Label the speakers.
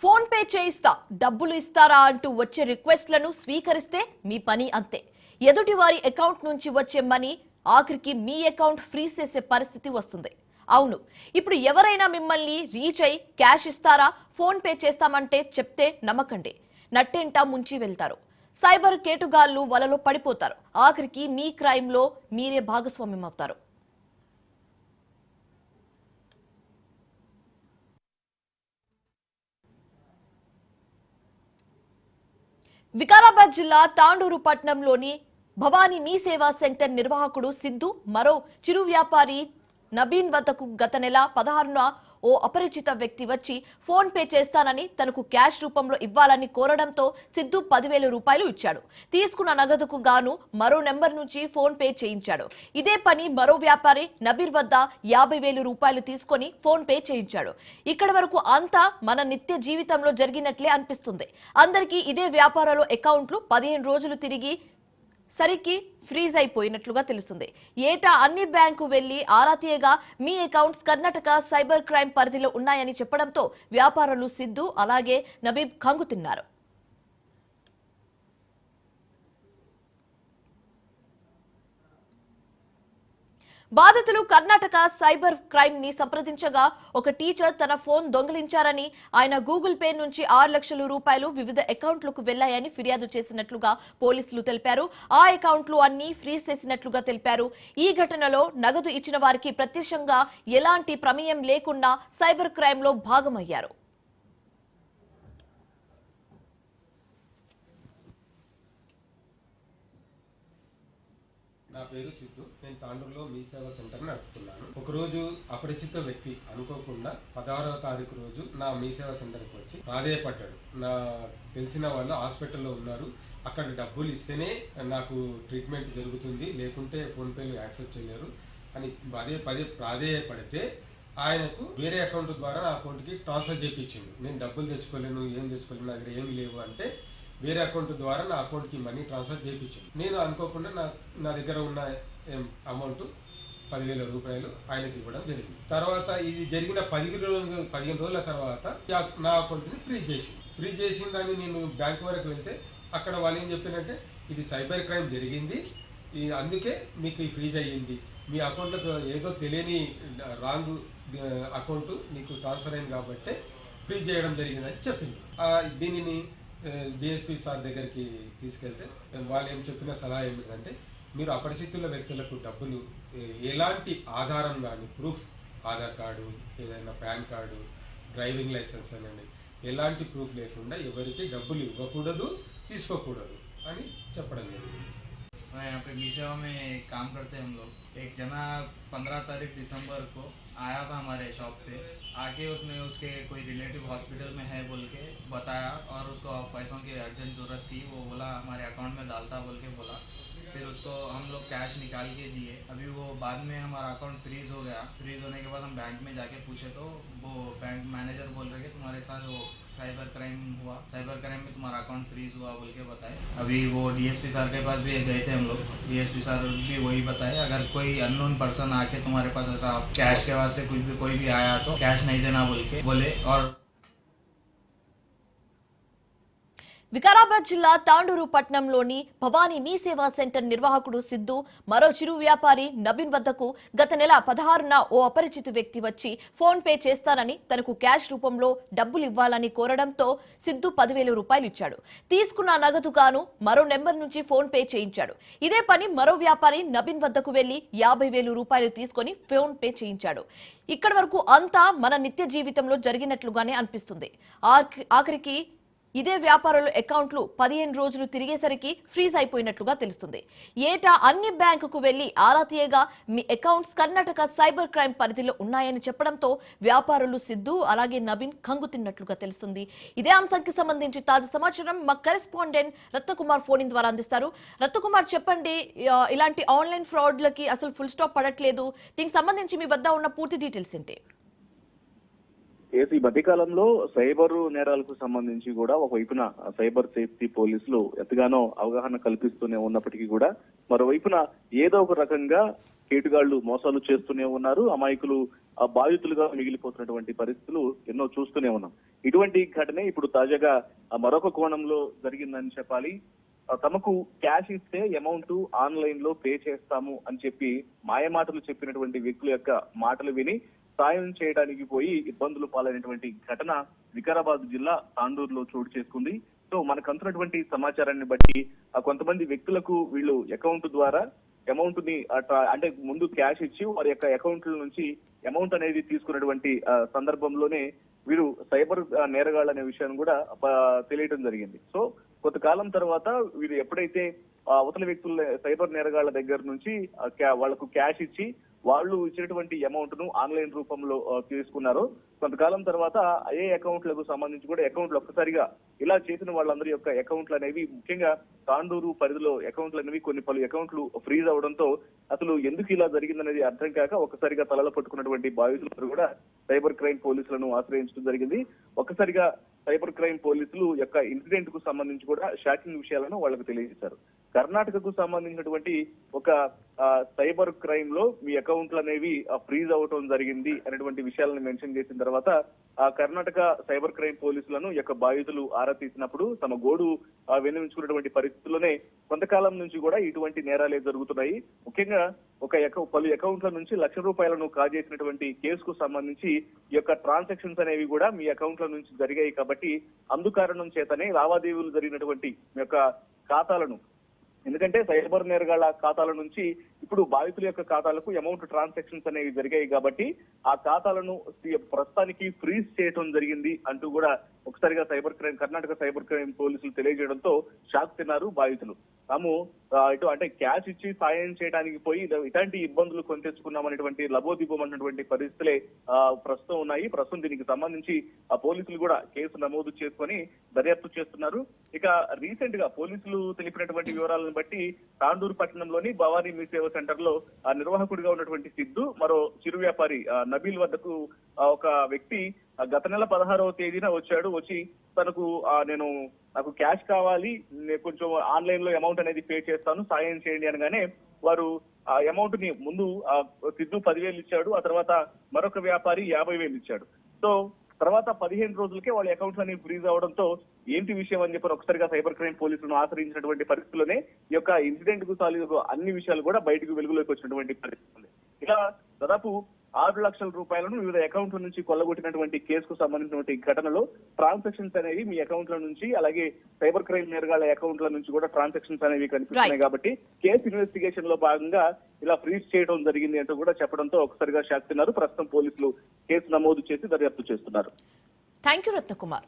Speaker 1: Phone pay చేయిస్తా డబ్బులు ఇస్తారా అంటూ వచ్చే రిక్వెస్ట్లను స్వీకరిస్తే మీ పని అంతే. ఎదుటి వారి అకౌంట్ నుంచి వచ్చే మనీ ఆఖరికి మీ అకౌంట్ ఫ్రీజ్ చేసే పరిస్థితి వస్తుంది. అవును ఇప్పుడు ఎవరైనా మిమ్మల్ని రీచ్ అయి క్యాష్ ఇస్తారా ఫోన్ పే చేస్తామంటే చెప్తే నమ్మకండి. నట్టేంటా ముంచి వెళ్తారు. సైబర్ కేటుగాళ్ళు వలలో పడిపోతారు. ఆఖరికి మీ క్రైమ్లో మీరే భాగస్వామ్యం అవుతారు వికారాబాద్ జిల్లా తాండూరు పట్టణంలోని భవానీ మీ సేవా సెంటర్ నిర్వాహకుడు సిద్ధు. మరో చిరు వ్యాపారి నబీన్ వద్దకు గత నెల పదహారున ఓ అపరిచిత వ్యక్తి వచ్చి ఫోన్ పే చేస్తానని తనకు క్యాష్ రూపంలో ఇవ్వాలని కోరడంతో సిద్ధు పదివేల రూపాయలు ఇచ్చాడు. తీసుకున్న నగదుకు గాను మరో నెంబర్ నుంచి ఫోన్ పే చేయించాడు. ఇదే పని మరో వ్యాపారి నబీర్ వద్ద యాభై వేలు రూపాయలు తీసుకొని ఫోన్ పే చేయించాడు. ఇక్కడ వరకు అంతా మన నిత్య జీవితంలో జరిగినట్లే అనిపిస్తుంది. అందరికీ ఇదే వ్యాపారాలు అకౌంట్లు పదిహేను రోజులు తిరిగి సరికి ఫ్రీజ్ అయిపోయినట్లుగా తెలుస్తుంది. ఏటా అన్ని బ్యాంకు వెళ్ళి ఆరా తీయగా మీ అకౌంట్స్ కర్ణాటక సైబర్ క్రైమ్ పరిధిలో ఉన్నాయని చెప్పడంతో వ్యాపారులు సిద్ధు అలాగే నబీబ్ కంగుతిన్నారు బాధితులు కర్ణాటక సైబర్ క్రైమ్ని సంప్రదించగా ఒక టీచర్ తన ఫోన్ దొంగిలించారని ఆయన గూగుల్ పే నుంచి ఆరు లక్షల రూపాయలు వివిధ అకౌంట్లకు వెళ్ళాయని ఫిర్యాదు చేసినట్లుగా పోలీసులు తెలిపారు. ఆ అకౌంట్లు అన్ని ఫ్రీజ్ చేసినట్లుగా తెలిపారు. ఈ ఘటనలో నగదు ఇచ్చిన వారికి ప్రత్యక్షంగా ఎలాంటి ప్రమేయం లేకుండా సైబర్ క్రైమ్లో భాగమయ్యారు.
Speaker 2: నా పేరు సిద్ధు. నేను తాండూరులో మీ సేవా సెంటర్ నడుపుతున్నాను. ఒకరోజు అపరిచిత వ్యక్తి అనుకోకుండా పదహారవ తారీఖు రోజు నా మీ సేవా సెంటర్కి వచ్చి ప్రాధేయపడ్డాడు నా తెలిసిన వాళ్ళు హాస్పిటల్లో ఉన్నారు. అక్కడ డబ్బులు ఇస్తేనే నాకు ట్రీట్మెంట్ జరుగుతుంది. లేకుంటే ఫోన్పేలు యాక్సెప్ట్ చేయలేరు అని పదే పదే ప్రాధేయపడితే ఆయనకు వేరే అకౌంట్ ద్వారా నా అకౌంట్కి ట్రాన్స్ఫర్ చేయించిండు నేను డబ్బులు తెచ్చుకోలేను ఏం తెచ్చుకోలేను నా దగ్గర ఏం లేవు అంటే వేరే అకౌంట్ ద్వారా నా అకౌంట్కి మనీ ట్రాన్స్ఫర్ చేయించింది నేను అనుకోకుండా నా నా దగ్గర ఉన్న అమౌంట్ పదివేల రూపాయలు ఆయనకి ఇవ్వడం జరిగింది. తర్వాత ఇది జరిగిన పదిహేను రోజులు పదిహేను రోజుల తర్వాత నా- అకౌంట్ని ఫ్రీజ్ చేసి ఫ్రీజ్ చేసిందని నేను బ్యాంక్ వరకు వెళ్తే అక్కడ వాళ్ళు ఏం చెప్పారంటే ఇది సైబర్ క్రైమ్ జరిగింది. అందుకే మీకు ఫ్రీజ్ అయ్యింది. మీ అకౌంట్లకు ఏదో తెలియని రాంగ్ అకౌంట్ నీకు ట్రాన్స్ఫర్ అయింది కాబట్టి ఫ్రీజ్ చేయడం జరిగిందని చెప్పింది. దీనిని డిఎస్పి సార్ దగ్గరికి తీసుకెళ్తే వాళ్ళు ఏం చెప్పిన సలహా ఏమిటంటే మీరు అపరిచితుల వ్యక్తులకు డబ్బులు ఏ- ఎలాంటి ఆధారం కానీ ప్రూఫ్ ఆధార్ కార్డు ఏదైనా పాన్ కార్డు డ్రైవింగ్ లైసెన్స్ అనండి ఎలాంటి ప్రూఫ్ లేకుండా ఎవరికి డబ్బులు ఇవ్వకూడదు తీసుకోకూడదు అని చెప్పడం జరిగింది
Speaker 3: और यहाँ पे मी सेवा में काम करते हैं हम लोग एक जना पंद्रह तारीख दिसंबर को आया था हमारे शॉप पे। आके उसने उसके कोई रिलेटिव हॉस्पिटल में है बोल के बताया और उसको पैसों की अर्जेंट ज़रूरत थी, वो बोला, हमारे अकाउंट में डालता बोल के बोला। फिर उसको हम लोग कैश निकाल के दिए। अभी वो बाद में हमारा अकाउंट फ्रीज हो गया। फ्रीज होने के बाद हम बैंक में जाके पूछे तो वो बैंक मैनेजर बोल रहे कि तुम्हारे साथ वो साइबर क्राइम हुआ। साइबर क्राइम में तुम्हारा अकाउंट फ्रीज हुआ बोल के बताए। अभी वो डीएसपी सर के पास भी गए थे हम लोग। डीएसपी सर भी वही बताए। अगर कोई अननोन पर्सन आके तुम्हारे पास ऐसा कैश के वास्ते कुछ भी, कोई भी आया तो कैश नहीं देना बोल के बोले और
Speaker 1: వికారాబాద్ జిల్లా తాండూరు పట్టణంలోని భవానీ మీ సేవా సెంటర్ నిర్వాహకుడు సిద్ధు మరో చిరు వ్యాపారి నబీన్ వద్దకు గత నెల పదహారున ఓ అపరిచిత వ్యక్తి వచ్చి ఫోన్ పే చేస్తానని తనకు క్యాష్ రూపంలో డబ్బులు ఇవ్వాలని కోరడంతో సిద్ధు పదివేల రూపాయలు ఇచ్చాడు. తీసుకున్న నగదు గాను మరో నెంబర్ నుంచి ఫోన్ పే చేయించాడు. ఇదే పని మరో వ్యాపారి నబీన్ వద్దకు వెళ్ళి యాభై వేలు రూపాయలు తీసుకొని ఫోన్ పే చేయించాడు. ఇక్కడి వరకు అంతా మన నిత్య జీవితంలో జరిగినట్లుగానే అనిపిస్తుంది. ఆఖరికి ఇదే వ్యాపారుల అకౌంట్లు పదిహేను రోజులు తిరిగేసరికి ఫ్రీజ్ అయిపోయినట్లుగా తెలుస్తుంది. ఏటా అన్ని బ్యాంకుకు వెళ్ళి ఆరా తీయగా మీ అకౌంట్స్ కర్ణాటక సైబర్ క్రైమ్ పరిధిలో ఉన్నాయని చెప్పడంతో వ్యాపారులు సిద్ధు అలాగే నవీన్ కంగుతిన్నట్లుగా తెలుస్తుంది. ఇదే అంశానికి సంబంధించి తాజా సమాచారం మా కరెస్పాండెంట్ రత్నకుమార్ ఫోన్ ఇన్ ద్వారా అందిస్తారు. రత్నకుమార్ చెప్పండి ఇలాంటి ఆన్లైన్ ఫ్రాడ్లకి అసలు ఫుల్ స్టాప్ పడట్లేదు. దీనికి సంబంధించి మీ వద్ద ఉన్న పూర్తి డీటెయిల్స్ ఏంటి?
Speaker 4: ఏసి ఈ మధ్యకాలంలో సైబర్ నేరాలకు సంబంధించి కూడా ఒకవైపున సైబర్ సేఫ్టీ పోలీసులు ఎంతగానో అవగాహన కల్పిస్తూనే ఉన్నప్పటికీ కూడా మరోవైపున ఏదో ఒక రకంగా కేటుగాళ్ళు మోసాలు చేస్తూనే ఉన్నారు అమాయకులు ఆ బాధితులుగా మిగిలిపోతున్నటువంటి పరిస్థితులు ఎన్నో చూస్తూనే ఉన్నాం. ఇటువంటి ఘటనే ఇప్పుడు తాజాగా మరొక కోణంలో జరిగిందని చెప్పాలి. తమకు క్యాష్ ఇస్తే అమౌంట్ ఆన్లైన్లో పే చేస్తాము అని చెప్పి మాయమాటలు చెప్పినటువంటి వ్యక్తుల యొక్క మాటలు విని సాయం చేయడానికి పోయి ఇబ్బందులు పాలైనటువంటి ఘటన వికారాబాద్ జిల్లా తాండూరులో చోటు చేసుకుంది. సో మనకు అందుతున్నటువంటి సమాచారాన్ని బట్టి ఆ కొంతమంది వ్యక్తులకు వీళ్ళు అకౌంట్ ద్వారా అమౌంట్ని అట్లా అంటే ముందు క్యాష్ ఇచ్చి వారి యొక్క అకౌంట్ల నుంచి అమౌంట్ అనేది తీసుకున్నటువంటి సందర్భంలోనే వీరు సైబర్ నేరగాళ్ళు అనే విషయాన్ని కూడా తెలియటం జరిగింది. సో కొంతకాలం తర్వాత వీరు ఎప్పుడైతే అవతల వ్యక్తుల సైబర్ నేరగాళ్ళ దగ్గర నుంచి వాళ్ళకు క్యాష్ ఇచ్చి వాళ్ళు ఇచ్చినటువంటి అమౌంట్ను ఆన్లైన్ రూపంలో తీసుకున్నారు. కొంతకాలం తర్వాత ఏ అకౌంట్లకు సంబంధించి కూడా అకౌంట్లు ఒక్కసారిగా ఇలా చేసిన వాళ్ళందరి యొక్క అకౌంట్లు అనేవి ముఖ్యంగా తాండూరు పరిధిలో అకౌంట్లు అనేవి కొన్ని పలు అకౌంట్లు ఫ్రీజ్ అవడంతో అసలు ఎందుకు ఇలా జరిగిందనేది అర్థం కాక ఒక్కసారిగా తలలో పట్టుకున్నటువంటి బాధితులందరూ కూడా సైబర్ క్రైమ్ పోలీసులను ఆశ్రయించడం జరిగింది. ఒక్కసారిగా సైబర్ క్రైమ్ పోలీసులు యొక్క ఇన్సిడెంట్కు సంబంధించి కూడా షాకింగ్ విషయాలను వాళ్ళకు తెలియజేశారు. కర్ణాటకకు సంబంధించినటువంటి ఒక సైబర్ క్రైమ్లో మీ అకౌంట్లు అనేవి ఫ్రీజ్ అవటం జరిగింది అనేటువంటి విషయాలను మెన్షన్ చేసిన తర్వాత ఆ కర్ణాటక సైబర్ క్రైమ్ పోలీసులను యొక్క బాధితులు ఆరా తీసినప్పుడు తమ గోడు ఆ, పరిస్థితుల్లోనే కొంతకాలం నుంచి కూడా ఇటువంటి నేరాలే జరుగుతున్నాయి. ముఖ్యంగా ఒక పలు అకౌంట్ల నుంచి లక్ష రూపాయలను కాజేసినటువంటి కేసుకు సంబంధించి ఈ యొక్క ట్రాన్సాక్షన్స్ అనేవి కూడా మీ అకౌంట్ల నుంచి జరిగాయి కాబట్టి అందుకారణం చేతనే లావాదేవీలు జరిగినటువంటి మీ యొక్క ఖాతాలను ఎందుకంటే సైబర్ నేరగాళ్ళ ఖాతాల నుంచి ఇప్పుడు బాధితుల యొక్క ఖాతాలకు అమౌంట్ ట్రాన్సాక్షన్స్ అనేవి జరిగాయి కాబట్టి ఆ ఖాతాలను ప్రస్తుతానికి ఫ్రీజ్ చేయడం జరిగింది అంటూ కూడా ఒకసారిగా cyber crime Karnataka cyber crime పోలీసులు తెలియజేయడంతో షాక్ తిన్నారు బాధితులు. తాము ఇటు అంటే క్యాష్ ఇచ్చి సాయం చేయడానికి పోయి ఇలాంటి ఇబ్బందులు కొని తెచ్చుకున్నామనేటువంటి లబోదిబోమన్నటువంటి పరిస్థితులే ఆ, ప్రస్తుతం ఉన్నాయి. ప్రస్తుతం దీనికి సంబంధించి ఆ పోలీసులు కూడా కేసు నమోదు చేసుకొని దర్యాప్తు చేస్తున్నారు. ఇక రీసెంట్గా పోలీసులు తెలిపినటువంటి వివరాలను బట్టి తాండూరు పట్టణంలోని భవానీ మీ సేవ సెంటర్లో ఆ నిర్వాహకుడిగా ఉన్నటువంటి సిద్ధు మరో చిరు వ్యాపారి నబీల్ వద్దకు ఒక వ్యక్తి గత నెల పదహారవ తేదీన వచ్చాడు. వచ్చి తనకు నేను నాకు క్యాష్ కావాలి నేను కొంచెం ఆన్లైన్లో అమౌంట్ అనేది పే చేస్తాను సాయం చేయండి అనగానే వారు ఆ అమౌంట్ని ముందు సిద్ధు పదివేలు ఇచ్చాడు ఆ తర్వాత మరొక వ్యాపారి యాభై వేలు ఇచ్చాడు. సో తర్వాత పదిహేను రోజులకే వాళ్ళ అకౌంట్స్ అనేవి ఫ్రీజ్ అవడంతో ఏంటి విషయం అని చెప్పి ఒకసారిగా సైబర్ క్రైమ్ పోలీసులను ఆశ్రయించినటువంటి పరిస్థితుల్లోనే ఈ యొక్క ఇన్సిడెంట్కు సాలి అన్ని విషయాలు కూడా బయటకు వెలుగులోకి వచ్చినటువంటి పరిస్థితులు. ఇలా దాదాపు ఆరు లక్షల రూపాయలను వివిధ అకౌంట్ల నుంచి కొల్లగొట్టినటువంటి కేసుకు సంబంధించినటువంటి ఘటనలో ట్రాన్సాక్షన్స్ అనేవి మీ అకౌంట్ల నుంచి అలాగే సైబర్ క్రైమ్ నేరగాళ్ళ అకౌంట్ల నుంచి కూడా ట్రాన్సాక్షన్స్ అనేవి కనిపిస్తున్నాయి కాబట్టి కేసు ఇన్వెస్టిగేషన్లో భాగంగా ఇలా ఫ్రీజ్ చేయడం జరిగింది అంటూ కూడా చెప్పడంతో ఒకసారిగా షాక్ తిన్నారు ప్రస్తుతం పోలీసులు కేసు నమోదు చేసి దర్యాప్తు చేస్తున్నారు.
Speaker 1: Thank you Ratnakumar